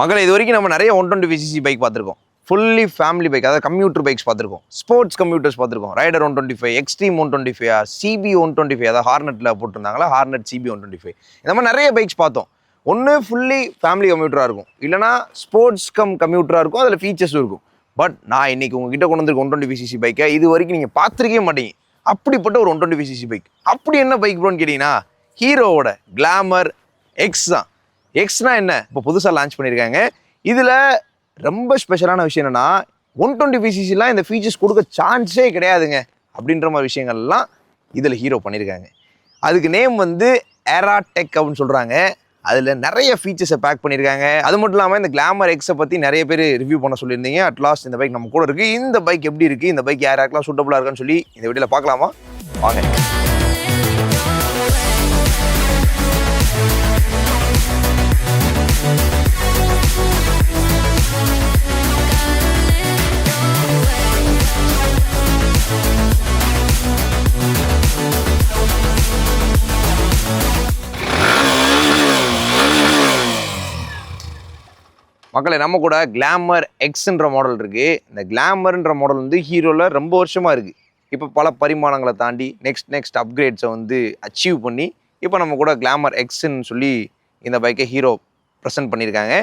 மக்களை இது வரைக்கும் நம்ம நிறைய ஒன் டுவெண்ட்டி சிசி பைக் பார்த்துருக்கோம். ஃபுல்லி ஃபேமிலி பைக் அதாவது கம்யூட்டர் பைக்ஸ் பார்த்துருக்கோம். ஸ்போர்ட்ஸ் கம்யூட்டர்ஸ் பார்த்துருக்கோம். Rider one twenty five Xtreme one twenty five CB one twenty five அதாவது ஹார்னெட்டில் போட்டிருந்தாங்களா? Hornet CB one twenty five இந்த மாதிரி நிறைய பைக்ஸ் பார்த்தோம். ஒன்று ஃபுல்லி ஃபேமிலி கம்ப்யூட்டராக இருக்கும். இல்லைனா ஸ்போர்ட்ஸ் கம் கம்ப்யூட்டராக இருக்கும். அதில் ஃபீச்சர்ஸும் இருக்கும். பட் நான் இன்னைக்கு உங்ககிட்ட கொண்டு வந்திருக்க ஒன் டுவெண்ட்டி சிசி பைக்கை இது வரைக்கும் நீங்கள் பார்த்துருக்கே மாட்டீங்க. அப்படிப்பட்ட ஒரு ஒன் டுவெண்ட்டி சிசி பைக் அப்படி என்ன பைக் ப்ரோன்னு கேட்டிங்கன்னா ஹீரோவோட கிளாமர் எக்ஸ் தான். எக்ஸ்னா என்ன? இப்போ புதுசாக லான்ச் பண்ணியிருக்காங்க இதில் ரொம்ப ஸ்பெஷலான விஷயம் என்னென்னா ஒன் டுவெண்ட்டி பிசிசிலாம் இந்த ஃபீச்சர்ஸ் கொடுக்க சான்ஸே கிடையாதுங்க. அப்படின்ற மாதிரி விஷயங்கள்லாம் இதில் ஹீரோ பண்ணியிருக்காங்க அதுக்கு நேம் வந்து ஏரா டெக் அப்படின்னு சொல்கிறாங்க அதில் நிறைய ஃபீச்சர்ஸை பேக் பண்ணியிருக்காங்க அது மட்டும் இல்லாமல் இந்த கிளாமர் எக்ஸை பற்றி நிறைய பேர் ரிவ்யூ பண்ண சொல்லியிருந்தீங்க. அட் லாஸ்ட் இந்த பைக் நம்ம கூட இருக்குது இந்த பைக் எப்படி இருக்குது இந்த பைக் யார் யாருக்கெல்லாம் சூட்டபுளாக இருக்கான்னு சொல்லி இந்த வீடியோவில் பார்க்கலாமா? வாங்க. மக்களை நம்ம கூட கிளாமர் எக்ஸ்ன்ற மாடல் இருக்குது இந்த கிளாமர்ன்ற மாடல் வந்து ஹீரோவில் ரொம்ப வருஷமாக இருக்குது இப்போ பல பரிமாணங்களை தாண்டி நெக்ஸ்ட் நெக்ஸ்ட் அப்கிரேட்ஸை வந்து அச்சீவ் பண்ணி இப்போ நம்ம கூட கிளாமர் எக்ஸ்ன்னு சொல்லி இந்த பைக்கை ஹீரோ ப்ரெசென்ட் பண்ணியிருக்காங்க.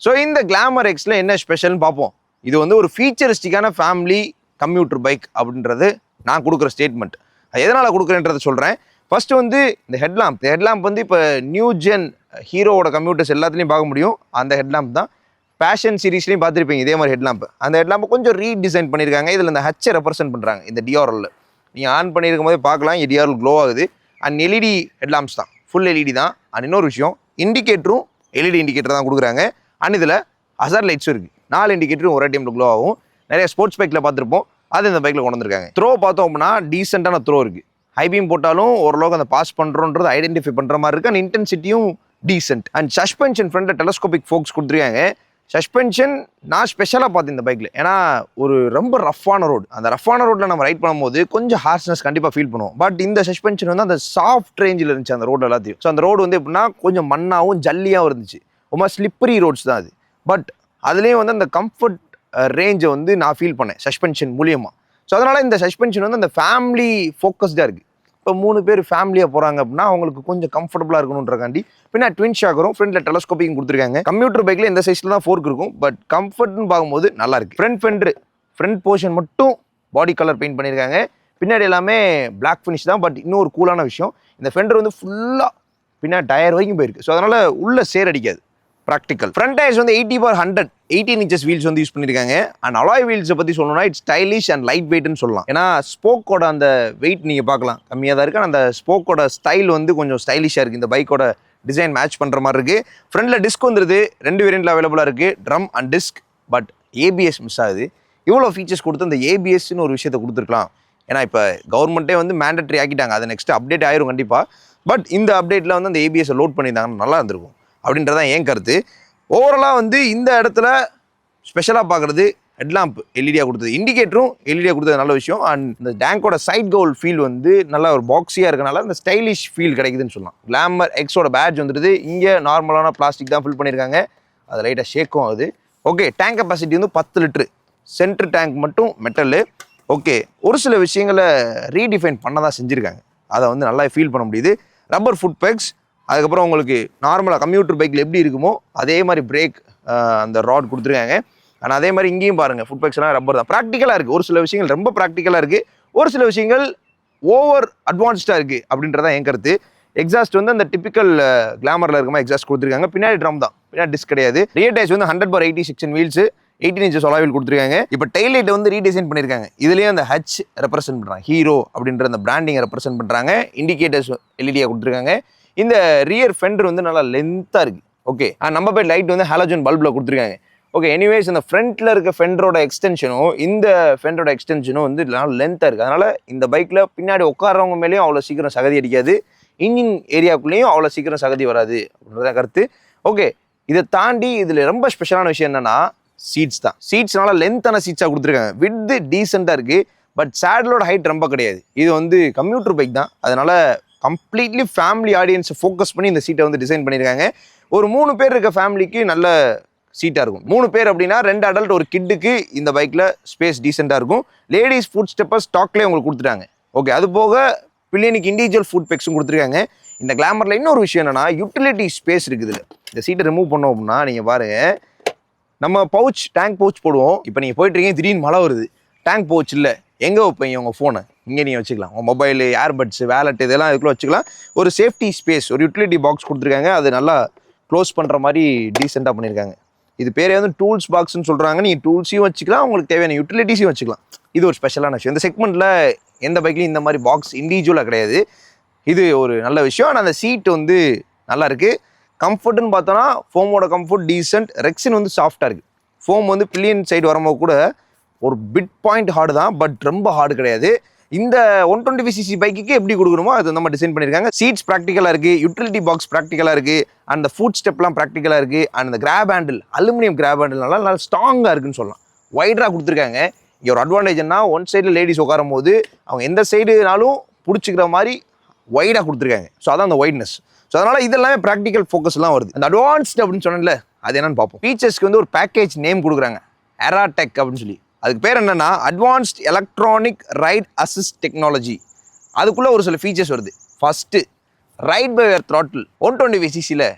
ஸோ இந்த கிளாமர் எக்ஸில் என்ன ஸ்பெஷல்னு பார்ப்போம். இது வந்து ஒரு ஃபீச்சரிஸ்டிக்கான ஃபேமிலி கம்ப்யூட்டர் பைக் அப்படின்றது நான் கொடுக்குற ஸ்டேட்மெண்ட் அது எதனால் கொடுக்குறேன்றதை சொல்கிறேன் ஃபஸ்ட்டு வந்து இந்த ஹெட்லாம்ப் இந்த ஹெட்லாம்ப் வந்து இப்போ நியூ ஜென் ஹீரோவோட கம்ப்யூட்டர்ஸ் எல்லாத்துலேயும் பார்க்க முடியும். அந்த ஹெட்லாம்ப் தான். பேஷன் சீரீஸ்லையும் பார்த்துருப்பீங்க இதே மாதிரி ஹெட்லாம்ப் அந்த ஹெட்லாம்பை கொஞ்சம் ரீடிசைன் பண்ணியிருக்காங்க. இதில் இந்த ஹச்சை ரெப்ரசென்ட் பண்ணுறாங்க இந்த டிஆர்எல்ல நீங்கள் ஆன் பண்ணியிருக்கும் போதே பார்க்கலாம் இங்கே டிஆர்எல் க்ளோ ஆகுது. அண்ட் எல்இடி ஹெட்லாம்ப்ஸ் தான். ஃபுல் எல்இடி தான். அண்ட் இன்னொரு விஷயம் இண்டிகேட்டரும் எல்இடி இண்டிகேட்டர் தான் கொடுக்குறாங்க. அண்ட் இதில் ஹசர் லைட்ஸும் இருக்குது நாலு இண்டிகேட்டரும் ஒரே டைமில் க்ளோ ஆகும். நிறைய ஸ்போர்ட்ஸ் பைக்கில் பார்த்துருப்போம். அது இந்த பைக்கில் கொண்டு வந்திருக்காங்க. த்ரோ பார்த்தோம் அப்படின்னா டீசெண்டான த்ரோ இருக்குது ஹைபீம் போட்டாலும் ஓரளவுக்கு அந்த பாஸ் பண்ணுறோன்றது ஐடென்டிஃபை பண்ணுற மாதிரி இருக்குது அண்ட் இன்டென்சிட்டியும் டீசென்ட் அண்ட் சஸ்பென்ஷன் ஃப்ரண்ட்டில் டெலஸ்கோபிக் ஃபோக்ஸ் கொடுத்துருக்காங்க. சஸ்பென்ஷன் நான் ஸ்பெஷலாக பார்த்தேன் இந்த பைக்கில் ஏன்னா ஒரு ரொம்ப ரஃப்பான ரோடு அந்த ரஃப்பான ரோட்டில் நம்ம ரைட் பண்ணும்போது கொஞ்சம் ஹார்ஸ்னஸ் கண்டிப்பாக ஃபீல் பண்ணுவோம். பட் இந்த சஸ்பென்ஷன் வந்து அந்த சாஃப்ட் ரேஞ்சில் இருந்துச்சு அந்த ரோடு எல்லாத்தையும். ஸோ அந்த ரோடு வந்து எப்படின்னா கொஞ்சம் மண்ணாகவும் ஜல்லியாகவும் இருந்துச்சு. ரொம்ப ஸ்லிப்பரி ரோட்ஸ் தான் அது. பட் அதுலேயும் வந்து அந்த கம்ஃபர்ட் ரேஞ்சை வந்து நான் ஃபீல் பண்ணேன் சஸ்பென்ஷன் மூலியமாக ஸோ அதனால் இந்த சஸ்பென்ஷன் வந்து அந்த ஃபேமிலி ஃபோக்கஸ்டாக இருக்குது இப்போ மூணு பேர் ஃபேமிலியாக போகிறாங்க அப்படின்னா அவங்களுக்கு கொஞ்சம் கம்ஃபர்டபுளாக இருக்கணுன்றக்காண்டி பின்னா ட்வின் ஷாக்கரும் ஃப்ரண்டில் டெலஸ்கோப்பிங் கொடுத்துருக்காங்க. கம்ப்யூட்டர் பைக்கில் இந்த சைஸில் தான் ஃபோர்க் இருக்கும். பட் கம்ஃபர்ட்னு பார்க்கும்போது நல்லா இருக்குது ஃப்ரண்ட் ஃபெண்டர் ஃப்ரண்ட் போர்ஷன் மட்டும் பாடி கலர் பெயிண்ட் பண்ணியிருக்காங்க. பின்னாடி எல்லாமே பிளாக் ஃபினிஷ் தான். பட் இன்னும் ஒரு கூலான விஷயம் இந்த ஃபெண்டர் வந்து ஃபுல்லாக பின்னாடி டயர் வரைக்கும் போயிருக்கு. ஸோ அதனால் உள்ளே சேர் அடிக்காது. ப்ராக்டிக்கல் ஃப்ரண்ட் டயர்ஸ் வந்து எயிட்டி பார் ஹண்ட்ரட் எயிட்டீன் இன்ச்சஸ் வீல்ஸ் வந்து யூஸ் பண்ணியிருக்காங்க அண்ட் அலாய் வீல்ஸை பற்றி சொல்லணும்னா இட்ஸ் ஸ்டைலிஷ் அண்ட் லைட் வெயிட்னு சொல்லலாம். ஏன்னா ஸ்போக்கோட அந்த வெயிட் நீங்கள் பார்க்கலாம். கம்மியாக தான் இருக்குது அந்த ஸ்போக்கோட ஸ்டைல் வந்து கொஞ்சம் ஸ்டைலிஷாக இருக்குது இந்த பைக்கோட டிசைன் மேட்ச் பண்ணுற மாதிரி இருக்குது ஃப்ரண்டில் டிஸ்க் வந்துருது. ரெண்டு வேரியண்ட்டில் அவைலபிளாக இருக்குது drum and disc but ABS miss ஆகுது. இவ்வளோ ஃபீச்சர்ஸ் கொடுத்து அந்த ஏபிஎஸ்ன்னு ஒரு விஷயத்தை கொடுத்துருக்கலாம். ஏன்னா இப்போ கவர்மெண்ட்டே வந்து மேண்டட்ரி ஆக்கிட்டாங்க. அது நெக்ஸ்ட் அப்டேட் ஆயிரும் கண்டிப்பாக பட் இந்த அப்டேட்டில் வந்து அந்த ஏபிஎஸ்ஸை லோட் பண்ணியிருந்தாங்கன்னா நல்லா இருந்திருக்கும். அப்படின்றதான் என் கருத்து. ஓவராலாக வந்து இந்த இடத்துல ஸ்பெஷலாக பார்க்குறது ஹெட்லாம்ப் எல்இடியாக கொடுத்தது. இண்டிகேட்டரும் எல்இடியாக கொடுத்தது நல்ல விஷயம். அண்ட் இந்த டேங்கோட சைட் கோல் ஃபீல் வந்து நல்லா ஒரு பாக்ஸியாக இருக்கனால இந்த ஸ்டைலிஷ் ஃபீல் கிடைக்குதுன்னு சொல்லலாம். கிளாமர் எக்ஸோட பேட்ச் வந்துடுது இங்கே நார்மலான பிளாஸ்டிக் தான் ஃபில் பண்ணியிருக்காங்க அது லைட்டாக ஷேக்கும் ஆகுது. ஓகே டேங்க் கெப்பாசிட்டி வந்து பத்து லிட்ரு சென்ட்ரு டேங்க் மட்டும் மெட்டலு ஓகே ஒரு சில விஷயங்களை ரீடிஃபைன் பண்ண தான் செஞ்சுருக்காங்க. அதை வந்து நல்லா ஃபீல் பண்ண முடியுது. ரப்பர் ஃபுட் பேக்ஸ் அதுக்கப்புறம் உங்களுக்கு நார்மலாக கம்ப்யூட்டர் பைக்கில் எப்படி இருக்குமோ அதே மாதிரி பிரேக் அந்த ராட் கொடுத்துருக்காங்க. ஆனால் அதே மாதிரி இங்கேயும் பாருங்கள் ஃபுட் பைக்ஸ்லாம் ரப்பர் தான். ப்ராக்டிக்கலாக இருக்குது ஒரு சில விஷயங்கள் ரொம்ப ப்ராக்டிக்கலாக இருக்குது ஒரு சில விஷயங்கள் ஓவர் அட்வான்ஸ்டாக இருக்குது அப்படின்றதான் என் கருத்து. எக்ஸாஸ்ட் வந்து அந்த டிப்பிக்கல் கிளாமரில் இருக்கமா எக்ஸாஸ்ட் கொடுத்துருக்காங்க. பின்னாடி ட்ரம் தான். பின்னாடி டிஸ்க் கிடையாது. ரியர் டைஸ் வந்து hundred by eighty section wheels eighteen inches ஒலாவில் கொடுத்துருக்காங்க. இப்போ டைலைட்டை வந்து ரீடிசைன் பண்ணியிருக்காங்க இதுலேயே அந்த ஹச் ரெப்ரசென்ட் பண்ணுறாங்க ஹீரோ அப்படின்ற அந்த பிராண்டிங்கை ரெப்ரசென்ட் பண்ணுறாங்க இண்டிகேட்டர்ஸ் எல்இடியாக கொடுத்துருக்காங்க. இந்த ரியர் ஃபெண்டர் வந்து நல்லா லென்த்தாக இருக்குது ஓகே நம்ம போய் லைட் வந்து ஹாலஜன் பல்பில் கொடுத்துருக்காங்க. ஓகே எனிவேஸ் இந்த ஃப்ரண்ட்டில் இருக்க ஃபெண்டரோட எக்ஸ்டென்ஷனும் இந்த ஃபெண்டரோட எக்ஸ்டென்ஷனும் வந்து நல்லா லென்த்தாக இருக்குது அதனால் இந்த பைக்கில் பின்னாடி உட்காரவங்க மேலேயும் அவ்வளோ சீக்கிரம் சகதி அடிக்காது. இன்ஜின் ஏரியாக்குள்ளேயும் அவ்வளோ சீக்கிரம் சகதி வராது அப்படின்றத கருத்து. ஓகே இதை தாண்டி இதில் ரொம்ப ஸ்பெஷலான விஷயம் என்னென்னா சீட்ஸ் தான். சீட்ஸ்னால லென்த்தான சீட்ஸாக கொடுத்துருக்காங்க. வித்து டீசெண்டாக இருக்குது பட் சேடலோட ஹைட் ரொம்ப கிடையாது. இது வந்து கம்ப்யூட்டர் பைக் தான். அதனால் கம்ப்ளீட்லி ஃபேமிலி ஆடியன்ஸை ஃபோக்கஸ் பண்ணி இந்த சீட்டை வந்து டிசைன் பண்ணியிருக்காங்க ஒரு மூணு பேர் இருக்க ஃபேமிலிக்கு நல்ல சீட்டாக இருக்கும். மூணு பேர் அப்படின்னா ரெண்டு அடல்ட் ஒரு கிட்டுக்கு இந்த பைக்கில் ஸ்பேஸ் டீசெண்டாக இருக்கும். லேடிஸ் ஃபுட் ஸ்டெப்பர் ஸ்டாக்லேயே உங்களுக்கு கொடுத்துட்டாங்க. ஓகே அது போக பிள்ளைனுக்கு இண்டிவிஜுவல் ஃபுட் பெக்ஸும் கொடுத்துருக்காங்க. இந்த கிளாமரில் இன்னொரு விஷயம் என்னன்னா யூட்டிலிட்டி ஸ்பேஸ் இருக்குது இதுல. இந்த சீட்டை ரிமூவ் பண்ணோம் அப்படின்னா நீங்கள் பாருங்கள் நம்ம பவுச் டேங்க் பவுச் போடுவோம். இப்போ நீங்கள் போயிட்டுருக்கீங்க திடீர்னு மழை வருது. டேங்க் பவுச் இல்லை. எங்கே வைப்பீங்க உங்கள் ஃபோனை இங்கே நீங்கள் வச்சுக்கலாம். உங்கள் மொபைலு ஏர்பட்ஸ் வேலட் இதெல்லாம் இதுக்குள்ள வச்சுக்கலாம். ஒரு சேஃப்டி ஸ்பேஸ் ஒரு யூட்டிலிட்டி பாக்ஸ் கொடுத்துருக்காங்க. அது நல்லா க்ளோஸ் பண்ணுற மாதிரி டீசெண்டாக பண்ணியிருக்காங்க. இது பேரே வந்து டூல்ஸ் பாக்ஸ்னு சொல்கிறாங்க நீங்கள் டூல்ஸையும் வச்சுக்கலாம். உங்களுக்கு தேவையான யூட்டிலிட்டிஸையும் வச்சுக்கலாம். இது ஒரு ஸ்பெஷலான விஷயம். இந்த செக்மெண்ட்டில் எந்த பைக்லையும் இந்த மாதிரி பாக்ஸ் இண்டிவிஜுவலாக கிடையாது. இது ஒரு நல்ல விஷயம். ஆனால் அந்த சீட் வந்து நல்லா இருக்குது கம்ஃபர்ட்னு பார்த்தோன்னா ஃபோமோட கம்ஃபர்ட் டீசென்ட் ரெக்ஸின் வந்து சாஃப்டாக இருக்குது ஃபோம் வந்து பில்லியன் சைடு வரும்போது கூட ஒரு பிட் பாயிண்ட் ஹார்டு தான். பட் ரொம்ப ஹார்டு கிடையாது. இந்த ஒன் டுவெண்ட்டி ஃபைவ் சிசி பைக்குக்கு எப்படி கொடுக்கணுமோ அது நம்ம டிசைன் பண்ணியிருக்காங்க. சீட்ஸ் ப்ராக்டிக்கலாக இருக்குது யூட்டிலிட்டி பாக்ஸ் ப்ராக்டிக்கலாக இருக்குது அந்த ஃபுட் ஸ்டெப்லாம் ப்ராக்டிக்கலாக இருக்குது அண்ட் அந்த கிராப் ஹேண்டில் அலுமினியம் கிராப் ஹேண்டில்னால நல்லா ஸ்ட்ராங்காக இருக்குன்னு சொல்லலாம். வைடராக கொடுத்துருக்காங்க. இங்கே ஒரு அட்வான்டேஜ் என்ன ஒன் சைடில் லேடிஸ் உட்காரும் போது அவங்க எந்த சைடுனாலும் பிடிச்சிக்கிற மாதிரி ஒய்டாக கொடுத்துருக்காங்க. ஸோ அதான் அந்த ஒய்ட்னஸ் ஸோ அதனால் இதெல்லாமே ப்ராக்டிக்கல் ஃபோக்கஸ்லாம் வருது. அந்த அட்வான்ஸ்ட் அப்படின்னு சொன்னேன்ல அது என்னன்னு பார்ப்போம். ஃபீச்சர்ஸ்க்கு வந்து ஒரு பேக்கேஜ் நேம் கொடுக்குறாங்க. எராடெக் அப்படின்னு சொல்லி. அதுக்கு பேர் என்னென்னா advanced electronic ride assist technology அதுக்குள்ளே ஒரு சில ஃபீச்சர்ஸ் வருது. First ride by wire throttle one twenty விசிசியில்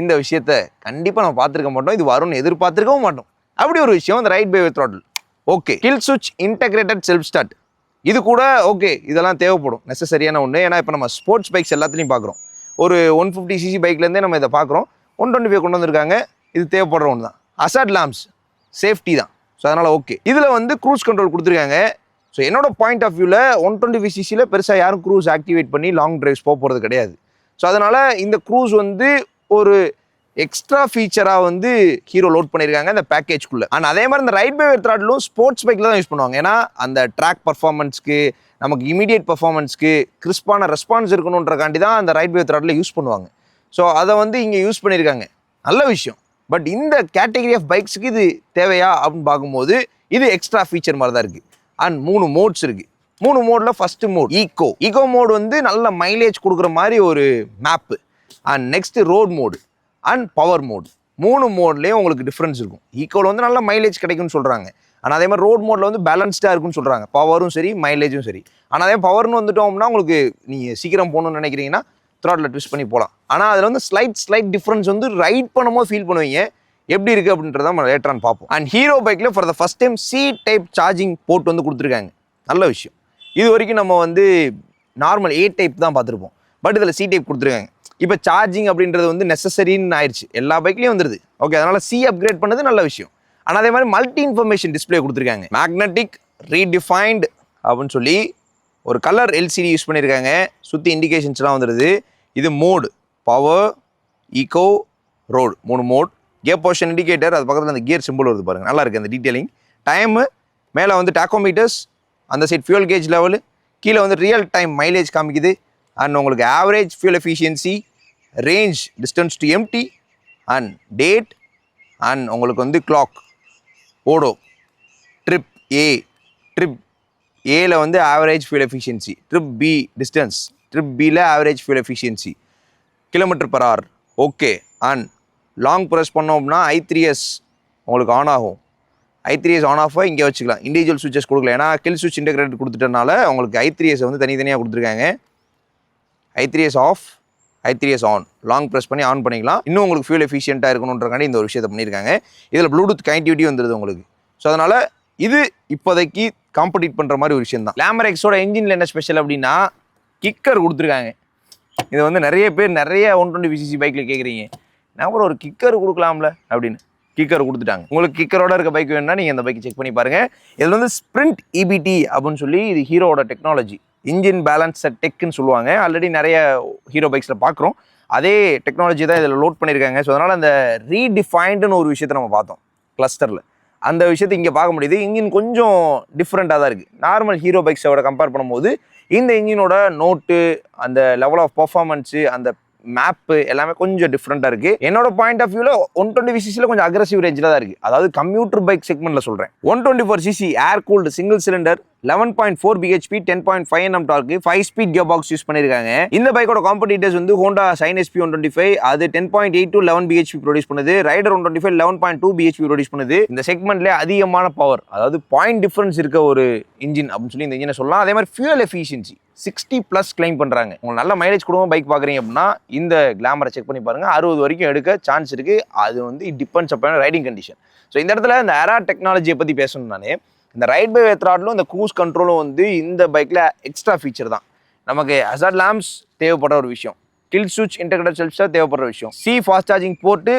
இந்த விஷயத்த கண்டிப்பாக நம்ம பார்த்துருக்க மாட்டோம். இது வரும்னு எதிர்பார்த்துருக்கவும் மாட்டோம். அப்படி ஒரு விஷயம் அந்த ride by wire throttle okay kill சுவிட்ச் இன்டகிரேட்டட் செல்ஃப் ஸ்டார்ட் இது கூட ஓகே இதெல்லாம் தேவைப்படும். நெசசரியான ஒன்று ஏன்னா இப்போ நம்ம ஸ்போர்ட்ஸ் பைக்ஸ் எல்லாத்துலேயும் பார்க்குறோம். ஒரு ஒன் ஃபிஃப்டி சிசி பைக்லேருந்தே நம்ம இதை பார்க்குறோம். ஒன் டுவெண்ட்டி ஃபைவ் கொண்டு வந்திருக்காங்க. இது தேவைப்படுற ஒன்று தான் அசாட் லாம்ஸ் சேஃப்டி தான். ஸோ அதனால் ஓகே இதில் வந்து க்ரூஸ் கண்ட்ரோல் கொடுத்துருக்காங்க. ஸோ என்னோட பாயிண்ட் ஆஃப் வியூவில் ஒன் டுவெண்ட்டி ஃபைவ் சிசியில் பெருசாக யாரும் க்ரூஸ் ஆக்டிவேட் பண்ணி லாங் ட்ரைவ்ஸ் போக போகிறது கிடையாது. ஸோ அதனால் இந்த க்ரூஸ் வந்து ஒரு எக்ஸ்ட்ரா ஃபீச்சராக வந்து ஹீரோ லோட் பண்ணியிருக்காங்க இந்த பேக்கேஜ்குள்ளே ஆனால் அதே மாதிரி இந்த ரைட் பை த்ராட்லும் ஸ்போர்ட்ஸ் பைக்கில் தான் யூஸ் பண்ணுவாங்க. ஏன்னா அந்த ட்ராக் பர்ஃபார்மன்ஸ்க்கு நமக்கு இமீடியட் பர்ஃபார்மன்ஸ்க்கு கிறிஸ்பான ரெஸ்பான்ஸ் இருக்கணுன்றக்காண்டி தான் அந்த ரைட் பை த்ராட்டில் யூஸ் பண்ணுவாங்க. ஸோ அதை வந்து இங்கே யூஸ் பண்ணியிருக்காங்க நல்ல விஷயம். பட் இந்த கேட்டகரி ஆஃப் பைக்ஸுக்கு இது தேவையா அப்படின்னு பார்க்கும்போது இது எக்ஸ்ட்ரா ஃபீச்சர் மாதிரி தான் இருக்குது அண்ட் மூணு மோட்ஸ் இருக்குது மூணு மோடில் first mode eco eco mode வந்து நல்ல மைலேஜ் கொடுக்குற மாதிரி ஒரு map and next road mode and power mode மூணு மோட்லேயும் உங்களுக்கு டிஃப்ரென்ஸ் இருக்கும். ஈக்கோவில் வந்து நல்ல மைலேஜ் கிடைக்கும்னு சொல்கிறாங்க ஆனால் அதே மாதிரி ரோட் மோடில் வந்து பேலன்ஸ்டாக இருக்கும்னு சொல்கிறாங்க பவரும் சரி மைலேஜும் சரி. ஆனால் அதே பவர்னு வந்துட்டோம்னா உங்களுக்கு நீங்கள் சீக்கிரம் போகணும்னு நினைக்கிறீங்கன்னா த்ராட்டில் ட்விஸ்ட் பண்ணி போகலாம் ஆனால் அதில் வந்து ஸ்லைட் ஸ்லைட் டிஃப்ரென்ஸ் வந்து ரைட் பண்ணும்போது ஃபீல் பண்ணுவீங்க. எப்படி இருக்குது அப்படின்றத நம்ம லேட்டரான் பார்ப்போம். அண்ட் ஹீரோ பைக்கில் for the first time C type charging port வந்து கொடுத்துருக்காங்க. நல்ல விஷயம். இது வரைக்கும் நம்ம வந்து நார்மல் ஏ டைப் தான் பார்த்துருப்போம். பட் இதில் சி டைப் கொடுத்துருக்காங்க. இப்போ சார்ஜிங் அப்படின்றது வந்து நெசசரின்னு ஆயிடுச்சு எல்லா பைக்லேயும் வந்துடுது ஓகே அதனால் சி அப்கிரேட் பண்ணது நல்ல விஷயம். ஆனால் அதே மாதிரி மல்டி இன்ஃபர்மேஷன் டிஸ்ப்ளே கொடுத்துருக்காங்க. மேக்னெட்டிக் ரீடிஃபைன்டு அப்படின்னு சொல்லி ஒரு கலர் எல்சிடி யூஸ் பண்ணியிருக்காங்க சுற்றி இண்டிகேஷன்ஸ்லாம் வந்துடுது இது மோடு பவர் ஈகோ ரோடு மூணு மோட் கியர் போர்ஷன் இண்டிகேட்டர் அது பக்கத்தில் அந்த கியர் சிம்பிள் வருது பாருங்கள் நல்லா இருக்குது அந்த டீட்டெயிலிங் டைமு மேலே வந்து டாக்கோமீட்டர்ஸ் அந்த சைட் ஃபியூல் கேஜ் லெவலு கீழே வந்து ரியல் டைம் மைலேஜ் காமிக்குது. அண்ட் உங்களுக்கு average fuel efficiency range distance to empty and date and உங்களுக்கு வந்து clock odo trip A trip ஏல வந்து average fuel efficiency trip B distance trip பியில் average fuel efficiency kilometre per hour okay and long press பண்ணோம் அப்படின்னா I three S உங்களுக்கு on ஆகும். I three S on ஆஃபாக இங்கே வச்சுக்கலாம். இண்டிவிஜுவல் சுவிச்சஸ் கொடுக்கல. ஏன்னா கில் சுவிச் இன்டெகிரேட் கொடுத்துட்டனால உங்களுக்கு ஐ த்ரீ எஸ் வந்து தனித்தனியாக கொடுத்துருக்காங்க. I three S off I three S on long press பண்ணி ஆன் பண்ணிக்கலாம். இன்னும் உங்களுக்கு ஃபியூல் எஃபிஷியண்ட்டாக இருக்கணுன்றக்காண்டி இந்த ஒரு விஷயத்தை பண்ணியிருக்காங்க. இதில் ப்ளூடூத் கனெக்டிவிட்டி வந்துடுது உங்களுக்கு. ஸோ அதனால் இது இப்போதைக்கு காம்படிட் பண்ணுற மாதிரி ஒரு விஷயம் தான் கிளாமர் எக்ஸோட இன்ஜினில் என்ன ஸ்பெஷல் அப்படின்னா கிக்கர் கொடுத்துருக்காங்க. இது வந்து நிறைய பேர் நிறைய ஒன் டுவெண்ட்டி விசிசி பைக்கில் கேட்குறீங்க நான் கூட ஒரு கிக்கர் கொடுக்கலாம்ல அப்படின்னு கிக்கர் கொடுத்துட்டாங்க. உங்களுக்கு கிக்கரோட இருக்க பைக் வேணும்னா நீங்கள் அந்த பைக் செக் பண்ணி பாருங்கள் இதில் வந்து ஸ்ப்ரிண்ட் இபிடி அப்படின்னு சொல்லி இது ஹீரோவோட டெக்னாலஜி இன்ஜின் பேலன்ஸ் டெக்குன்னு சொல்லுவாங்க. ஆல்ரெடி நிறைய ஹீரோ பைக்ஸில் பார்க்குறோம் அதே டெக்னாலஜி தான் இதில் லோட் பண்ணியிருக்காங்க ஸோ அதனால் அந்த ரீடிஃபைண்டுன்னு ஒரு விஷயத்தை நம்ம பார்த்தோம். கிளஸ்டரில் அந்த விஷயத்தை இங்கே பார்க்க முடியுது. இன்ஜின் கொஞ்சம் டிஃப்ரெண்ட்டாக தான் இருக்குது நார்மல் ஹீரோ பைக்ஸோட கம்பேர் பண்ணும்போது இந்த இன்ஜினோட நோட்டு அந்த லெவல் ஆஃப் பர்ஃபார்மன்ஸு அந்த மேப்பு எல்லாமே கொஞ்சம் டிஃப்ரெண்ட்டாக இருக்குது என்னோட பாயிண்ட் ஆஃப் வியூவில் ஒன் டுவெண்ட்டி சிசியில் கொஞ்சம் அக்ரஸிவ் ரேஞ்சில் தான் இருக்குது அதாவது கம்ப்யூட்டர் பைக் செக்மெண்ட்டில் சொல்கிறேன் one twenty four CC air cooled single cylinder eleven point four BHP ten point five M torque five speed gear box use பண்ணியிருக்காங்க இந்த பைக்கோட காம்படிட்டர்ஸ் வந்து Honda Shine SP one twenty five அது ten point eight to eleven BHP produce பண்ணுது. Raider one twenty five eleven point two BHP produce பண்ணுது. இந்த செக்மெண்ட்லேயே அதிகமான power அதாவது பாயிண்ட் டிஃப்ரென்ஸ் இருக்க ஒரு இன்ஜின் அப்படின்னு சொல்லி இந்த இன்ஜினை சொல்லலாம். அதே மாதிரி fuel efficiency sixty plus claim பண்ணுறாங்க உங்களுக்கு நல்ல மைலேஜ் கொடுக்கும் பைக் பார்க்குறீங்க அப்படின்னா இந்த கிளாமரை செக் பண்ணி பாருங்கள் அறுபது வரைக்கும் எடுக்க சான்ஸ் இருக்குது அது வந்து depends upon riding condition so இந்த இடத்துல இந்த ஏரா டெக்னாலஜியை பற்றி பேசணும் நானே. இந்த ரைட் பை த்ராட்லும் இந்த க்ரூஸ் கண்ட்ரோலும் வந்து இந்த பைக்கில் எக்ஸ்ட்ரா ஃபீச்சர் தான். நமக்கு ஹசார்ட் லேம்ப்ஸ் தேவைப்படுற ஒரு விஷயம். கில் சுவிச் இன்டெகிரேட்டட் செல்ஃப்ஸாக தேவைப்படுற விஷயம். சி ஃபாஸ்ட் சார்ஜிங் போட்டு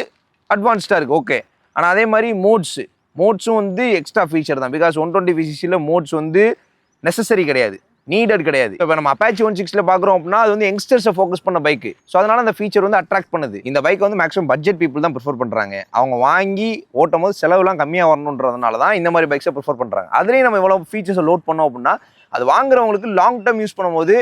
அட்வான்ஸ்டாக இருக்குது ஓகே ஆனால் அதே மாதிரி மோட்ஸு மோட்ஸும் வந்து எக்ஸ்ட்ரா ஃபீச்சர் தான். பிகாஸ் ஒன் டுவெண்ட்டி பிசிசியில் மோட்ஸ் வந்து நெசசரி கிடையாது. நீடட் கிடையாது. இப்போ நம்ம அப்பாச்சி ஒன் சிக்ஸில் பார்க்குறோம் அப்படின்னா அது வந்து யங்ஸ்டர்ஸை ஃபோக்கஸ் பண்ண பைக்கு ஸோ அதனால அந்த ஃபீச்சர் வந்து அட்ராக்ட் பண்ணுது. இந்த பைக் வந்து மேக்ஸிமம் பட்ஜெட் பீப்புள் தான் ப்ரிஃபர் பண்ணுறாங்க அவங்க வாங்கி ஓட்டும் போது செலவுலாம் கம்மியாக வரணுன்றதுனால தான் இந்த மாதிரி பைக்ஸை ப்ரிஃபர் பண்ணுறாங்க அதுலேயும் நம்ம இவ்வளோ ஃபீச்சர்ஸை லோட் பண்ணோம் அப்படின்னா அது வாங்குறவங்களுக்கு லாங் டேர்ம் யூஸ் பண்ணும்போது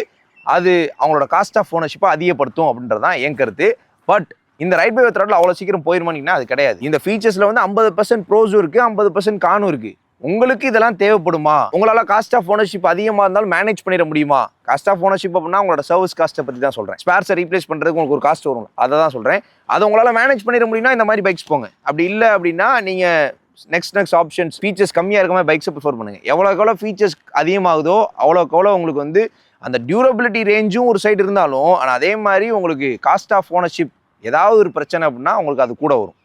அது அவங்களோட காஸ்ட் ஆஃப் ஓனர்ஷிப்பை அதிகப்படுத்தும் அப்படின்றது தான் என் கருத்து. பட் இந்த ரைட் பை த்ராட்டில் அவ்வளோ சீக்கிரம் போயிருமானீங்கன்னா அது கிடையாது. இந்த ஃபீச்சர்ஸில் வந்து ஐம்பது பர்சன்ட் ப்ரோஸும் இருக்குது ஐம்பது பர்சன்ட் கானும் இருக்குது உங்களுக்கு இதெல்லாம் தேவைப்படுமா? உங்களால் காஸ்ட் ஆஃப் ஓனர்ஷிப் அதிகமாக இருந்தாலும் மேனேஜ் பண்ணிட முடியுமா? காஸ்ட் ஆஃப் ஓனர்ஷிப் அப்படின்னா உங்களோட சர்வீஸ் காஸ்ட்டை பற்றி தான் சொல்கிறேன் ஸ்பேர்ஸை ரீப்ளேஸ் பண்ணுறதுக்கு உங்களுக்கு ஒரு காஸ்ட் வரும் அதை தான் சொல்கிறேன் அதை உங்களால் மேனேஜ் பண்ணிட முடியும்னா இந்த மாதிரி பைக்ஸ் போங்க. அப்படி இல்லை அப்படின்னா நீங்கள் நெக்ஸ்ட் நெக்ஸ்ட் ஆப்ஷன்ஸ் ஃபீச்சர்ஸ் கம்மியாக இருக்க மாதிரி பைக்ஸை ப்ரிஃபர் பண்ணுங்கள் எவ்வளோக்கு எவ்வளோ ஃபீச்சர்ஸ் அதிகமாகுதோ அவ்வளோக்கு எவ்வளோ உங்களுக்கு வந்து அந்த டியூரபிலிட்டி ரேஞ்சும் ஒரு சைடு இருந்தாலும் ஆனால் அதே மாதிரி உங்களுக்கு காஸ்ட் ஆஃப் ஓனர்ஷிப் ஏதாவது ஒரு பிரச்சனை அப்படின்னா உங்களுக்கு அது கூட வரும்.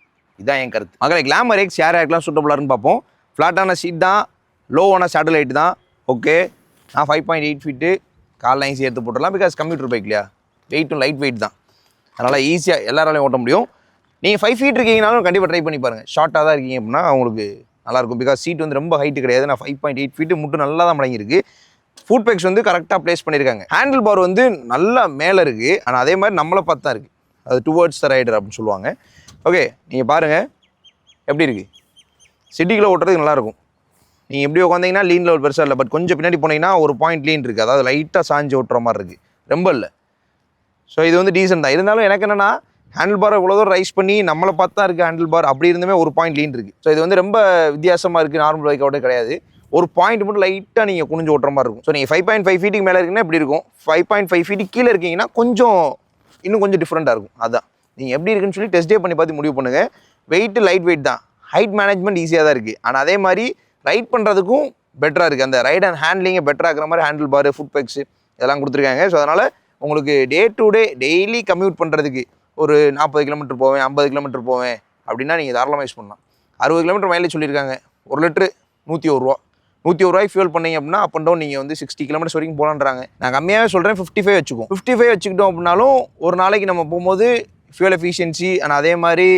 இதான் என் கருத்து. மகளை கிளாமர் எக்ஸ் யார் யாருக்கெல்லாம் சூட்டபுளாருன்னு பார்ப்போம். ஃப்ளாட்டான சீட் தான். லோவான சேட்டலைட் தான். ஓகே நான் ஃபைவ் பாயிண்ட் எயிட் ஃபீட்டு கால் லைன்ஸ் எடுத்து போட்டுடலாம். பிகாஸ் கம்ப்யூட்டர் பைக் இல்லையா? வெயிட்டும் லைட் வெயிட் தான். அதனால் ஈஸியாக எல்லாராலையும் ஓட்ட முடியும். நீங்கள் ஃபைவ் ஃபீட் இருக்கீங்கனாலும் கண்டிப்பாக ட்ரை பண்ணி பாருங்கள் ஷார்ட்டாக தான் இருக்கீங்க அப்படின்னா உங்களுக்கு நல்லாயிருக்கும் பிகாஸ் சீட் வந்து ரொம்ப ஹைட்டு கிடையாது. நான் ஃபைவ் பாயிண்ட் எயிட் ஃபீட்டு மட்டும் நல்லா தான் முடங்கியிருக்கு. ஃபுட் பேக்ஸ் வந்து கரெக்டாக ப்ளேஸ் பண்ணியிருக்காங்க. ஹேண்டில் பார் வந்து நல்லா மேலே இருக்குது ஆனால் அதே மாதிரி நம்மளை பார்த்து தான் இருக்குது அது டுவர்ட்ஸ் த ரைடர் அப்படின்னு சொல்லுவாங்க. ஓகே நீங்கள் பாருங்கள் எப்படி இருக்குது சிட்டிக்குள்ளே ஓட்டுறதுக்கு நல்லாயிருக்கும். நீங்கள் எப்படி உட்காந்தீங்கன்னா லீனில் ஒரு பெருசாக இல்லை. பட் கொஞ்சம் பின்னாடி போனீங்கன்னா ஒரு பாயிண்ட் லீன் இருக்குது அதாவது லைட்டாக சாஞ்சு ஓட்டுற மாதிரி இருக்குது ரொம்ப இல்லை. ஸோ இது வந்து டீசெண்ட் தான். இருந்தாலும் எனக்கு என்னென்னா ஹேண்டில் பார் இவ்வளோ தூரம் ரைஸ் பண்ணி நம்மளை பார்த்து தான் இருக்குது ஹேண்டில் பார் அப்படி இருந்துமே ஒரு பாயிண்ட் லீன் இருக்குது ஸோ இது வந்து ரொம்ப வித்தியாசமாக இருக்குது நார்மல் பைக்கோட கிடையாது. ஒரு பாயிண்ட் மட்டும் லைட்டாக நீங்கள் குனிஞ்சு ஓட்டுற மாதிரி இருக்கும். ஸோ நீங்கள் ஃபைவ் பாயிண்ட் ஃபைவ் ஃபீட்டுக்கு மேலே இருக்குன்னா இப்படி இருக்கும். ஃபைவ் பாயிண்ட் ஃபைவ் ஃபீட்டுக்கு கீழே இருக்கீங்கன்னா கொஞ்சம் இன்னும் கொஞ்சம் டிஃப்ரெண்ட்டாக இருக்கும். அதான். நீங்கள் எப்படி இருக்குன்னு சொல்லி டெஸ்டே பண்ணி பார்த்து முடிவு பண்ணுங்கள் வெயிட்டு லைட் வெயிட் தான். ஹைட் மேனேஜ்மெண்ட் ஈஸியாக தான் இருக்குது ஆனால் அதே மாதிரி ரைட் பண்ணுறதுக்கும் பெட்டராக இருக்குது அந்த ரைட் அண்ட் ஹேண்ட்லிங்கை பெட்டராக இருக்கிற மாதிரி ஹேண்டில் பார் ஃபுட் பேக்ஸ் இதெல்லாம் கொடுத்துருக்காங்க. ஸோ அதனால் உங்களுக்கு day to day daily commute பண்ணுறதுக்கு ஒரு நாற்பது கிலோமீட்டர் போவேன் ஐம்பது கிலோமீட்டர் போவேன் அப்படின்னா நீங்கள் தாராளமாக யூஸ் பண்ணலாம். அறுபது கிலோமீட்டர் மைலேஜ் சொல்லியிருக்காங்க. ஒரு லிட்டரு நூற்றி ஒரு ரூபா. நூற்றி ஒரு ரூபாய் ஃபியூல் பண்ணீங்க அப்படின்னா அப் அண்ட் டவுன் நீங்கள் வந்து சிக்ஸ்டி கிலோமீட்டர்ஸ் வரைக்கும் போகலான்றாங்க நான் கம்மியாகவே சொல்கிறேன் ஃபிஃப்டி ஃபைவ் வச்சுக்கோம் ஃபிஃப்டி ஃபைவ் வச்சுக்கிட்டோம் அப்படின்னாலும் ஒரு நாளைக்கு நம்ம போகும்போது ஃபியூல் எஃபிஷியன்சி அண்ட் அதே மாதிரி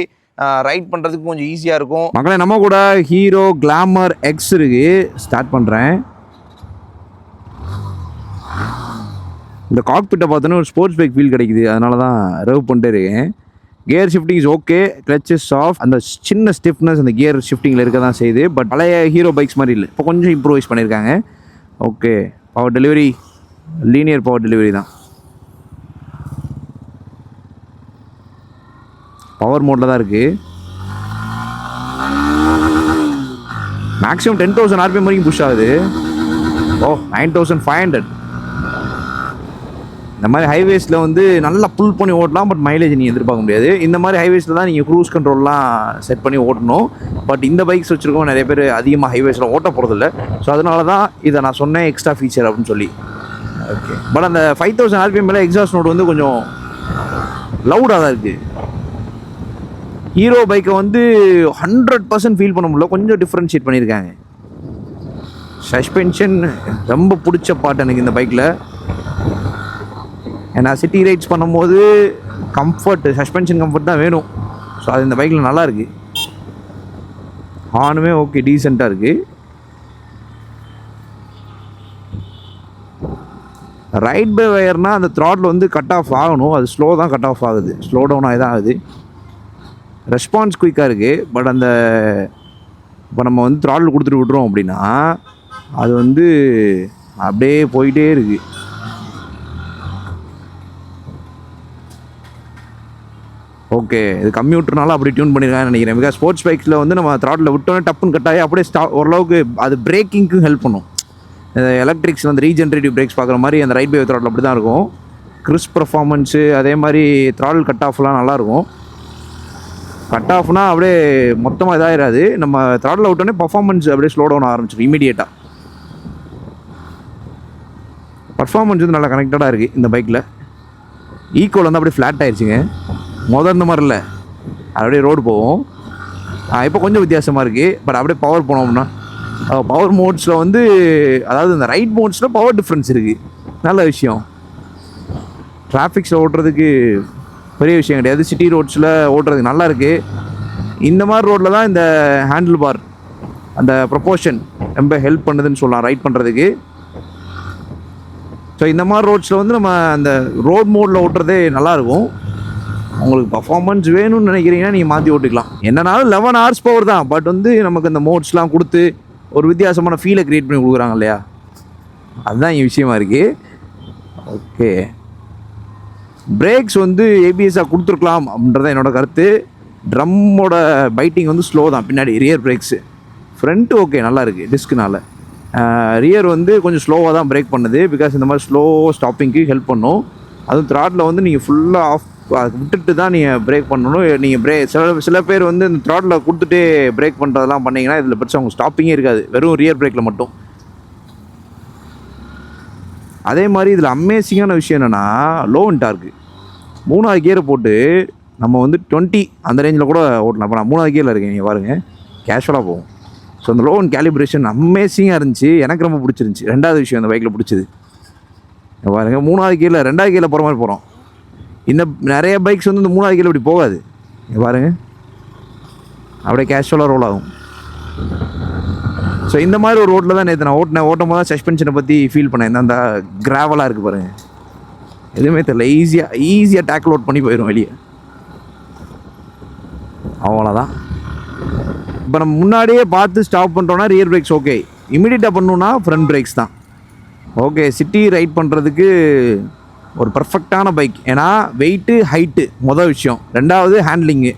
ரைட் பண்ணுறதுக்கு கொஞ்சம் ஈஸியாக இருக்கும். மக்களே நம்ம கூட ஹீரோ கிளாமர் எக்ஸ் இருக்கு. ஸ்டார்ட் பண்ணுறேன் இந்த காக்பிட்டை பார்த்தோன்னா ஒரு ஸ்போர்ட்ஸ் பைக் ஃபீல் கிடைக்குது. அதனால தான் ரவ் பண்ணிட்டே இருக்கேன். Gear shifting is okay clutch is off அந்த சின்ன ஸ்டிஃப்னஸ் அந்த கியர் ஷிஃப்டிங்கில் இருக்க தான் செய்யுது. பட் பழைய ஹீரோ பைக்ஸ் மாதிரி இல்லை. இப்போ கொஞ்சம் இம்ப்ரூவைஸ் பண்ணியிருக்காங்க. Okay power delivery linear power delivery தான். பவர் மோடில் தான் இருக்குது மேக்ஸிமம் டென் தௌசண்ட் ஆர்பிஎம் வரைக்கும் புஷ் ஆகுது. Oh nine thousand five hundred இந்த மாதிரி ஹைவேஸில் வந்து நல்லா புல் பண்ணி ஓட்டலாம் பட் மைலேஜ் நீங்கள் எதிர்பார்க்க முடியாது. இந்த மாதிரி ஹைவேஸில் தான் நீங்கள் க்ரூஸ் கண்ட்ரோல்லாம் செட் பண்ணி ஓட்டணும். பட் இந்த பைக்ஸ் வச்சுருக்கோம் நிறைய பேர் அதிகமாக ஹைவேஸில் ஓட்ட போகிறதில்ல ஸோ அதனால தான் இதை நான் சொன்னேன் எக்ஸ்ட்ரா ஃபீச்சர் அப்படின்னு சொல்லி. ஓகே பட் அந்த ஃபைவ் தௌசண்ட் ஆர்பிஎம் மேலே எக்ஸாஸ்ட் நோட் வந்து கொஞ்சம் லவுடாக தான் இருக்குது ஹீரோ பைக்கை வந்து ஹண்ட்ரட் பர்சன்ட் ஃபீல் பண்ண முடியல. கொஞ்சம் டிஃப்ரென்ஷியேட் பண்ணியிருக்காங்க. சஸ்பென்ஷன் ரொம்ப பிடிச்ச பாட்டு எனக்கு இந்த பைக்கில் ஏன்னா சிட்டி ரைட்ஸ் பண்ணும்போது கம்ஃபர்ட் சஸ்பென்ஷன் கம்ஃபர்ட் தான் வேணும். ஸோ அது இந்த பைக்கில் நல்லா இருக்குது ஹானுமே ஓகே டீசெண்டாக இருக்குது ரைட் பை வயர்னால் அந்த த்ராட்டில் வந்து கட் ஆஃப் ஆகணும். அது ஸ்லோ தான் கட் ஆஃப் ஆகுது. ஸ்லோ டவுன் ஆகி தான் ஆகுது. ரெஸ்பான்ஸ் குயிக்காக இருக்குது பட் அந்த இப்போ நம்ம வந்து த்ராட்டில் கொடுத்துட்டு விட்றோம் அப்படின்னா அது வந்து அப்படியே போயிட்டே இருக்குது ஓகே இது கம்ப்யூட்டர்னால அப்படி டியூன் பண்ணியிருக்காங்கன்னு நினைக்கிறேன். பிகாஸ் ஸ்போர்ட்ஸ் பைக்ஸில் வந்து நம்ம த்ராட்டில் விட்டோன்னே டப்புன்னு கட்டாயி அப்படியே ஸ்டா ஓரளவுக்கு அது பிரேக்கிங்க்கும் ஹெல்ப் பண்ணும். எலக்ட்ரிக்ஸ் அந்த ரீஜென்ரேட்டிவ் பிரேக்ஸ் பார்க்குற மாதிரி அந்த ரைட் பை த்ராட்டில் அப்படி தான் இருக்கும். கிறிஸ் பர்ஃபார்மன்ஸு அதே மாதிரி த்ரால் கட் ஆஃப்லாம் நல்லாயிருக்கும் கட் ஆஃப்னா அப்படியே மொத்தமாக இதாகிடாது நம்ம த்ராட்டில் விட்டோன்னே பர்ஃபார்மன்ஸ் அப்படியே ஸ்லோ டவுன் ஆரம்பிச்சிடும் இமீடியட்டாக பர்ஃபார்மன்ஸ் வந்து நல்லா கனெக்டடாக இருக்குது இந்த பைக்கில் ஈக்குவல் வந்து அப்படியே ஃப்ளாட் ஆயிடுச்சுங்க முதல் இந்த மாதிரி இல்லை அப்படியே ரோடு போகும். இப்போ கொஞ்சம் வித்தியாசமாக இருக்குது பட் அப்படியே பவர் போனோம்னா பவர் மோட்ஸில் வந்து அதாவது இந்த ரைட் மோட்ஸில் பவர் டிஃப்ரென்ஸ் இருக்குது நல்ல விஷயம். டிராஃபிக்ஸில் ஓட்டுறதுக்கு பெரிய விஷயம் கிடையாது. சிட்டி ரோட்ஸில் ஓட்டுறதுக்கு நல்லாயிருக்கு இந்த மாதிரி ரோட்டில் தான் இந்த ஹேண்டில் பார் அந்த ப்ரொப்போர்ஷன் ரொம்ப ஹெல்ப் பண்ணுதுன்னு சொல்லலாம் ரைட் பண்ணுறதுக்கு ஸோ இந்த மாதிரி ரோட்ஸில் வந்து நம்ம அந்த ரோட் மோடில் ஓட்டுறதே நல்லாயிருக்கும் உங்களுக்கு பர்ஃபார்மன்ஸ் வேணும்னு நினைக்கிறீங்கன்னா நீங்கள் மாற்றி ஓட்டிக்கலாம். என்னன்னாலும் லெவன் ஹவர்ஸ் பவர் தான். பட் வந்து நமக்கு இந்த மோட்ஸ்லாம் கொடுத்து ஒரு வித்தியாசமான ஃபீலை க்ரியேட் பண்ணி கொடுக்குறாங்க இல்லையா? அதுதான் இங்கே விஷயமா இருக்குது ஓகே பிரேக்ஸ் வந்து ஏபிஎஸ்ஸாக கொடுத்துருக்கலாம் அப்படின்றத என்னோடய கருத்து. ட்ரம்மோட பைட்டிங் வந்து ஸ்லோ தான். பின்னாடி ரியர் பிரேக்ஸு ஃப்ரண்ட்டு ஓகே நல்லா இருக்குது டிஸ்க்குனால ரியர் வந்து கொஞ்சம் ஸ்லோவாக தான் பிரேக் பண்ணுது. பிகாஸ் இந்த மாதிரி ஸ்லோ ஸ்டாப்பிங்க்கு ஹெல்ப் பண்ணும். அதுவும் த்ராட்டில் வந்து நீங்கள் ஃபுல்லாக ஆஃப் விட்டுட்டு தான் நீங்கள் பிரேக் பண்ணணும். நீங்கள் பிரே சில சில பேர் வந்து இந்த த்ராட்டில் கொடுத்துட்டே பிரேக் பண்ணுறதெல்லாம் பண்ணிங்கன்னா இதில் பெருசாக அவங்க ஸ்டாப்பிங்கே இருக்காது. வெறும் ரியர் பிரேக்கில் மட்டும். அதே மாதிரி இதில் அமேசிங்கான விஷயம் என்னென்னா லோ இன்டார்க்கு டார்க்கு மூணாவது கியர் போட்டு நம்ம வந்து டுவெண்ட்டி அந்த ரேஞ்சில் கூட ஓட்டலாம். இப்போ நான் மூணாவது கியரில் இருக்கேன் நீங்கள் பாருங்கள் கேஷுவலாக போகும் ஸோ அந்த லோன் கேலிப்ரேஷன் அமேசிங்காக இருந்துச்சு. எனக்கு ரொம்ப பிடிச்சிருந்துச்சி. ரெண்டாவது விஷயம் அந்த பைக்கில் பிடிச்சது. பாருங்கள் மூணாவது கீழே ரெண்டாவது கீழே போகிற மாதிரி போகிறோம் இந்த நிறைய பைக்ஸ் வந்து இந்த மூணாவது கீழே இப்படி போகாது. பாருங்கள் பாருங்க. அப்படியே கேஷுவலாக ரோல் ஆகும். ஸோ இந்த மாதிரி ஒரு ரோட்டில் தான் நேற்று நான் ஓட்டினேன் ஓட்டும் போது தான் சஸ்பென்ஷனை பற்றி ஃபீல் பண்ணேன். இந்த அந்த கிராவலாக இருக்குது பாருங்கள் எதுவுமே தெரியல. ஈஸியாக ஈஸியாக டேக்கிள் அவுட் பண்ணி போயிடும் வெளியே. அவ்வளோதான் இப்போ நம்ம முன்னாடியே பார்த்து ஸ்டாப் பண்ணுறோன்னா ரியர் பிரேக்ஸ் ஓகே இமீடியட்டாக பண்ணணுன்னா ஃப்ரண்ட் பிரேக்ஸ் தான். ஓகே சிட்டி ரைட் பண்ணுறதுக்கு ஒரு பர்ஃபெக்டான பைக் ஏன்னா வெயிட்டு ஹைட்டு மொதல் விஷயம். ரெண்டாவது ஹேண்ட்லிங்கு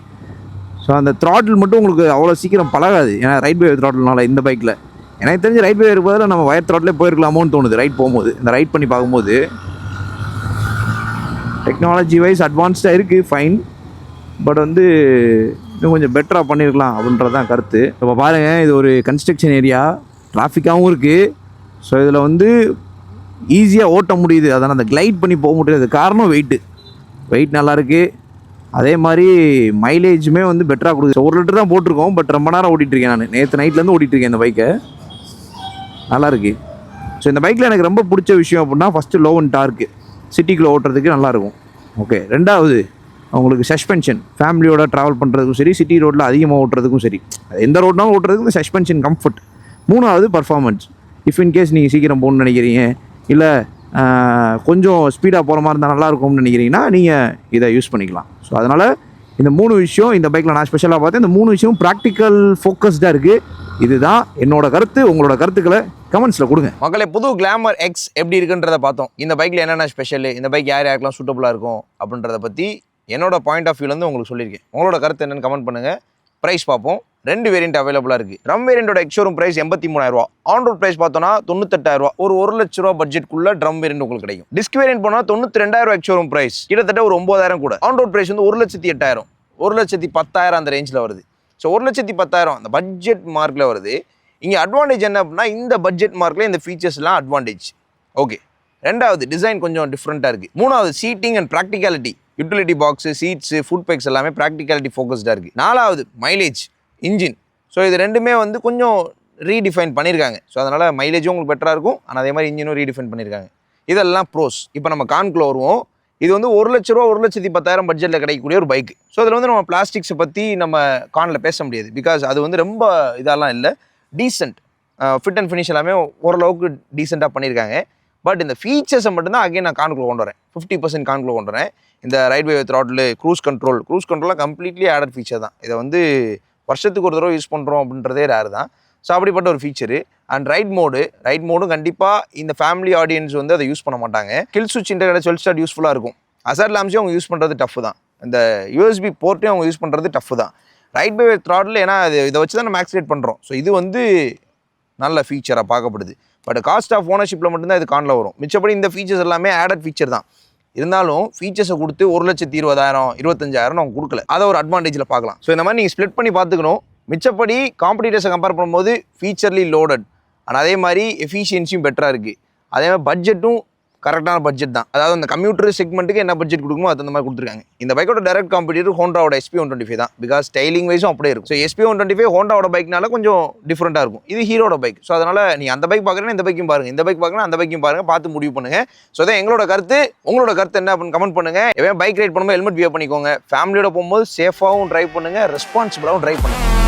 ஸோ அந்த த்ராட்டில் மட்டும் உங்களுக்கு அவ்வளோ சீக்கிரம் பழகாது. ஏன்னா ரைட் பை த்ராட்டில்னால இந்த பைக்கில் எனக்கு தெரிஞ்சு ரைட் பை பதிலாக நம்ம வயர் த்ராட்டிலே போயிருக்கலாமோன்னு தோணுது. ரைட் போகும்போது. இந்த ரைட் பண்ணி பார்க்கும்போது. டெக்னாலஜி வைஸ் அட்வான்ஸ்டாக இருக்குது ஃபைன் பட் வந்து இன்னும் கொஞ்சம் பெட்டராக பண்ணியிருக்கலாம் அப்படின்றது தான் கருத்து. இப்போ பாருங்கள் இது ஒரு கன்ஸ்ட்ரக்ஷன் ஏரியா டிராஃபிக்காகவும் இருக்குது ஸோ இதில் வந்து ஈஸியாக ஓட்ட முடியுது. அதனால் அந்த கிளைட் பண்ணி போக முடியாது. காரணம் வெயிட்டு வெயிட் நல்லா இருக்குது அதே மாதிரி மைலேஜுமே வந்து பெட்டராக கொடுக்குது. ஒரு லிட்டர் தான் போட்டிருக்கோம் பட் ரொம்ப நேரம் ஓட்டிகிட்டு இருக்கேன் நான். நேற்று நைட்லேருந்து ஓட்டிகிட்ருக்கேன் இந்த பைக்கை நல்லா இருக்குது ஸோ இந்த பைக்கில் எனக்கு ரொம்ப பிடிச்ச விஷயம் அப்படின்னா ஃபஸ்ட்டு லோ அண்ட் டார்க்கு சிட்டிக்குள்ளே ஓட்டுறதுக்கு நல்லாயிருக்கும். ஓகே ரெண்டாவது உங்களுக்கு சஸ்பென்ஷன் ஃபேமிலியோட ட்ராவல் பண்ணுறதுக்கும் சரி சிட்டி ரோட்டில் அதிகமாக ஓட்டுறதுக்கும் சரி. எந்த ரோட்னாலும் ஓட்டுறதுக்கு இந்த சஸ்பென்ஷன் கம்ஃபர்ட் மூணாவது பர்ஃபார்மன்ஸ் இஃப் இன் கேஸ் நீங்கள் சீக்கிரம் போகணும்னு நினைக்கிறீங்க இல்லை கொஞ்சம் ஸ்பீடாக போகிற மாதிரி இருந்தால் நல்லா இருக்கும்னு நினைக்கிறீங்கன்னா நீங்கள் இதை யூஸ் பண்ணிக்கலாம். ஸோ அதனால் இந்த மூணு விஷயம் இந்த பைக்கில் நான் ஸ்பெஷலாக பார்த்தேன். இந்த மூணு விஷயம் ப்ராக்டிக்கல் ஃபோக்கஸ்டாக இருக்குது இதுதான் என்னோட கருத்து. உங்களோட கருத்துக்களை கமெண்ட்ஸில் கொடுங்க. மக்களே புது கிளாமர் எக்ஸ் எப்படி இருக்குன்றத பார்த்தோம். இந்த பைக்கில் என்னென்ன ஸ்பெஷல் இந்த பைக் யார் யாருக்கெல்லாம் சூட்டபுளாக இருக்கும்? அப்படின்றத பற்றி என்னோட பாயிண்ட் ஆஃப் வியூலேருந்து உங்களுக்கு சொல்லியிருக்கேன். உங்களோட கருத்து என்னென்னு கமெண்ட் பண்ணுங்கள் ப்ரைஸ் பார்ப்போம். ரெண்டு வேரியண்ட் அவைலபிளாக இருக்குது ட்ரம் வேரியண்டோட எக்ஷோரூம் ப்ரைஸ் எண்பத்தி மூணாயிரரூவா ஆன் ரோட் ப்ரைஸ் பார்த்தோன்னா தொண்ணூத்தெட்டாயிரரூவா ஒரு ஒரு லட்ச ரூபா பட்ஜெட்குள்ள ட்ரம் வேரியண்ட் உங்களுக்கு கிடைக்கும். டிஸ்க் வேரியண்ட் போனால் தொண்ணூற்றி ரெண்டாயிரம் எக்ஷோரூம் ப்ரைஸ் கிட்டத்தட்ட ஒரு ஒம்பதாயிரம் கூட. ஆன் ரோட் ப்ரைஸ் வந்து ஒரு லட்சத்தி எட்டாயிரம். ஒரு லட்சத்தி பத்தாயிரம் அந்த ரேஞ்சில் வருது. ஸோ ஒரு லட்சத்தி பத்தாயிரம் அந்த பட்ஜெட் மார்க்கில் வருது. இங்கே அட்வான்டேஜ் என்ன அப்படின்னா இந்த பட்ஜெட் மார்க்கில் இந்த ஃபீச்சர்ஸ்லாம் அட்வான்டேஜ் ஓகே ரெண்டாவது டிசைன் கொஞ்சம் டிஃப்ரெண்ட்டாக இருக்குது மூணாவது seating and practicality utility box seats foot pegs எல்லாமே ப்ராக்டிகாலிட்டி ஃபோக்கஸ்டாக இருக்குது நாலாவது மைலேஜ் இன்ஜின் ஸோ இது ரெண்டுமே வந்து கொஞ்சம் ரீடிஃபைன் பண்ணியிருக்காங்க ஸோ அதனால் மைலேஜும் உங்களுக்கு பெட்டராக இருக்கும். ஆனால் அதே மாதிரி இன்ஜினும் ரீடிஃபைன் பண்ணியிருக்காங்க இதெல்லாம் ப்ரோஸ் இப்போ நம்ம கான்குள்ள வருவோம். இது வந்து ஒரு லட்ச ரூபா ஒரு லட்சத்தி பத்தாயிரம் பட்ஜெட்டில் கிடைக்கக்கூடிய ஒரு பைக் ஸோ அதில் வந்து நம்ம பிளாஸ்டிக்ஸை பற்றி நம்ம கானில் பேச முடியாது. பிகாஸ் அது வந்து ரொம்ப இதெல்லாம் இல்லை. டீசெண்ட் ஃபிட் அண்ட் ஃபினிஷ் எல்லாமே ஓரளவுக்கு டீசெண்டாக பண்ணியிருக்காங்க பட் இந்த ஃபீச்சர்ஸை மட்டும்தான் அகைன் நான் கான்குள்ள கொண்டு வரேன். ஃபிஃப்டி பர்சன்ட் கான்குள்ள கொண்டு வரேன். இந்த ride wire throttle cruise control cruise கண்ட்ரோலாக கம்ப்ளீட்லி ஆடட் ஃபீச்சர் தான். இதை வந்து வருஷத்துக்கு ஒரு தடவை யூஸ் பண்ணுறோம் அப்படின்றதே ரேர் தான். ஸோ அப்படிப்பட்ட ஒரு feature and ride mode ride மோடும் கண்டிப்பாக இந்த ஃபேமிலி ஆடியன்ஸ் வந்து அதை யூஸ் பண்ண மாட்டாங்க. கில் சுவிட்ச் இன்டர்நெட் டுவெல் ஸ்டார்ட் யூஸ்ஃபுல்லாக இருக்கும். அசர் லாம்ஸையும் அவங்க யூஸ் பண்ணுறது டஃப் தான். இந்த யூஎஸ்பி போர்ட்டையும் அவங்க யூஸ் பண்ணுறது டஃப் தான். ரைட் பை த்ராட்டில் ஏன்னா அது இதை வச்சு தான் நம்ம ஆக்சிலேட் பண்ணுறோம் ஸோ இது வந்து நல்ல ஃபீச்சராக பார்க்கப்படுது. பட் காஸ்ட் ஆஃப் ஓனர்ஷிப்பில் மட்டும்தான் இது காணில் வரும். மிச்சப்படி இந்த ஃபீச்சர்ஸ் எல்லாமே ஆடட் ஃபீச்சர் தான். இருந்தாலும் ஃபீச்சர்ஸை கொடுத்து ஒரு லட்சத்தி இருபதாயிரம் இருபத்தஞ்சாயிரம் அவங்க கொடுக்கல. அதை ஒரு அட்வான்டேஜில் பார்க்கலாம். ஸோ இந்த மாதிரி நீங்கள் ஸ்ப்ளிட் பண்ணி பார்த்துக்கணும். மிச்சப்படி காம்படிட்டர்ஸை கம்பேர் பண்ணும்போது ஃபீச்சர்லி லோடட் ஆனால் அதே மாதிரி எஃபிஷியன்சியும் பெட்டராக இருக்குது அதே மாதிரி பட்ஜெட்டும் கரெக்டான பட்ஜெட் தான். அதாவது அந்த கம்ப்யூட்டர் செக்மெண்ட்டுக்கு என்ன பட்ஜெட் கொடுக்குமோ அது அந்த மாதிரி கொடுத்துருக்காங்க. இந்த பைக்கோட டேரக்ட் காம்படிட்டர் ஹோண்டாவோட எஸ்பி ஒன் டுவெண்ட்டி ஃபைவ் தான். பிகாஸ் ஸ்டைலிங் வைஸும் அப்படியே இருக்கும். So SP one twenty five ஹோண்டாவோட பைக்னால கொஞ்சம் டிஃப்ரெண்ட்டாக இருக்கும். இது ஹீரோட பைக் ஸோ அதனால் நீ அந்த பைக் பார்க்குறேன்னா இந்த பைக்கும் பாருங்கள் இந்த பைக் பார்க்குறேன் அந்த பைக்கும் பாருங்கள் பார்த்து முடிவு பண்ணுங்கள் ஸோ அதான் எங்களோட கருத்து. உங்களோட கருத்து என்ன அப்படின்னு கமெண்ட் பண்ணுங்க. எவன் பைக் ரைட் பண்ணும்போது ஹெல்மெட் வியர் பண்ணிக்கோங்க. ஃபேமிலியோட போகும்போது சேஃபாகவும் ட்ரைவ் பண்ணுங்கள் ரெஸ்பான்சிபிளாகவும் ட்ரைவ் பண்ணுங்கள்